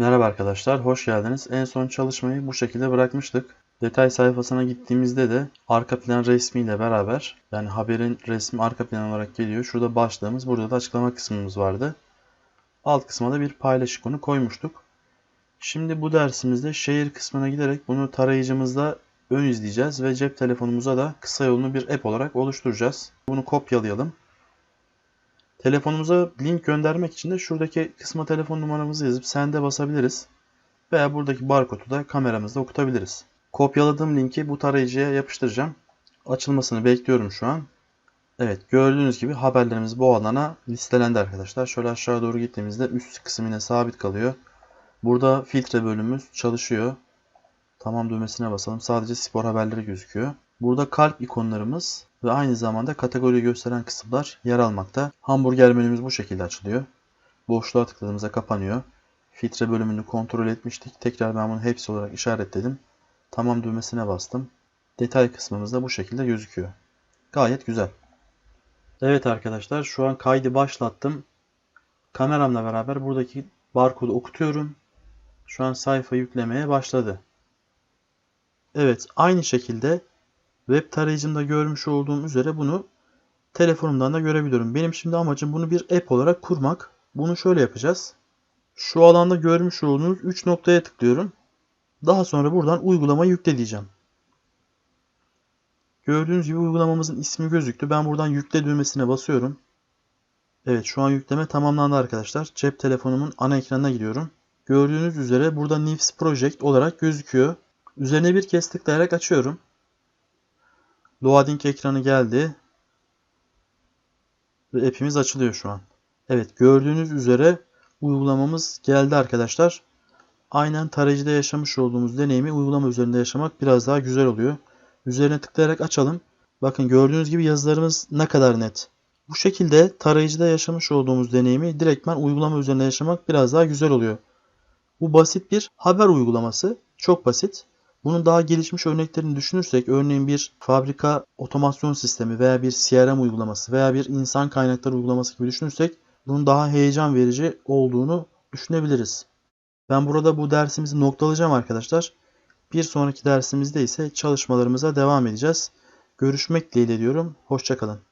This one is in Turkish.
Merhaba arkadaşlar, hoş geldiniz. En son çalışmayı bu şekilde bırakmıştık. Detay sayfasına gittiğimizde de arka plan resmiyle beraber yani haberin resmi arka plan olarak geliyor. Şurada başlığımız, burada da açıklama kısmımız vardı. Alt kısma da bir paylaş ikonu koymuştuk. Şimdi bu dersimizde şehir kısmına giderek bunu tarayıcımızda ön izleyeceğiz ve cep telefonumuza da kısa yolunu bir app olarak oluşturacağız. Bunu kopyalayalım. Telefonumuza link göndermek için de şuradaki kısma telefon numaramızı yazıp sende basabiliriz. Veya buradaki barkodu da kameramızda okutabiliriz. Kopyaladığım linki bu tarayıcıya yapıştıracağım. Açılmasını bekliyorum şu an. Evet gördüğünüz gibi haberlerimiz bu alana listelendi arkadaşlar. Şöyle aşağı doğru gittiğimizde üst kısım yine sabit kalıyor. Burada filtre bölümümüz çalışıyor. Tamam düğmesine basalım. Sadece spor haberleri gözüküyor. Burada kalp ikonlarımız ve aynı zamanda kategori gösteren kısımlar yer almakta. Hamburger menümüz bu şekilde açılıyor. Boşluğa tıkladığımızda kapanıyor. Filtre bölümünü kontrol etmiştik. Tekrar ben bunu hepsi olarak işaretledim. Tamam düğmesine bastım. Detay kısmımız da bu şekilde gözüküyor. Gayet güzel. Evet arkadaşlar şu an kaydı başlattım. Kameramla beraber buradaki barkodu okutuyorum. Şu an sayfa yüklemeye başladı. Evet aynı şekilde web tarayıcımda görmüş olduğum üzere bunu telefonumdan da görebiliyorum. Benim şimdi amacım bunu bir app olarak kurmak. Bunu şöyle yapacağız. Şu alanda görmüş olduğunuz 3 noktaya tıklıyorum. Daha sonra buradan uygulamayı yükle diyeceğim. Gördüğünüz gibi uygulamamızın ismi gözüktü. Ben buradan yükle düğmesine basıyorum. Evet şu an yükleme tamamlandı arkadaşlar. Cep telefonumun ana ekranına gidiyorum. Gördüğünüz üzere burada Nifs Project olarak gözüküyor. Üzerine bir kez tıklayarak açıyorum. Loading ekranı geldi. Ve app'imiz açılıyor şu an. Evet gördüğünüz üzere uygulamamız geldi arkadaşlar. Aynen tarayıcıda yaşamış olduğumuz deneyimi uygulama üzerinde yaşamak biraz daha güzel oluyor. Üzerine tıklayarak açalım. Bakın gördüğünüz gibi yazılarımız ne kadar net. Bu şekilde tarayıcıda yaşamış olduğumuz deneyimi direktmen uygulama üzerinde yaşamak biraz daha güzel oluyor. Bu basit bir haber uygulaması. Çok basit. Bunun daha gelişmiş örneklerini düşünürsek örneğin bir fabrika otomasyon sistemi veya bir CRM uygulaması veya bir insan kaynakları uygulaması gibi düşünürsek bunun daha heyecan verici olduğunu düşünebiliriz. Ben burada bu dersimizi noktalayacağım arkadaşlar. Bir sonraki dersimizde ise çalışmalarımıza devam edeceğiz. Görüşmek dileğiyle diyorum. Hoşçakalın.